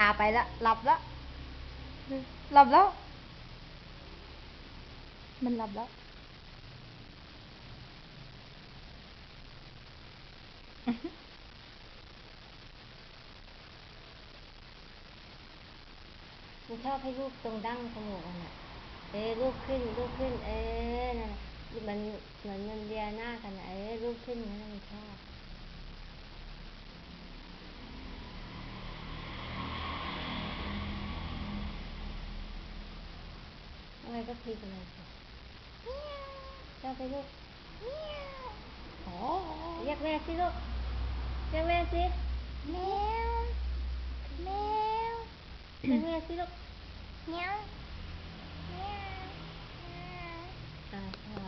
ตาไปแล้วหลับแล้วหลับแล้ว มันหลับแล้วมันชอบให้ลูกตรงดั้งจมูกมันอะเอ้ลูกขึ้นลูกขึ้น เอ้นั่นน่ะมันเหมือนมันเลียหน้ากันอะเอ้ลูกขึ้นอย่างนั้นมันชอบ 내가 퇴근해서 자 배고 어 yak mẹ xí luôn. Yak mẹ xí. Mèo. Mèo. Yak mẹ xí luôn. Mèo. Mèo. À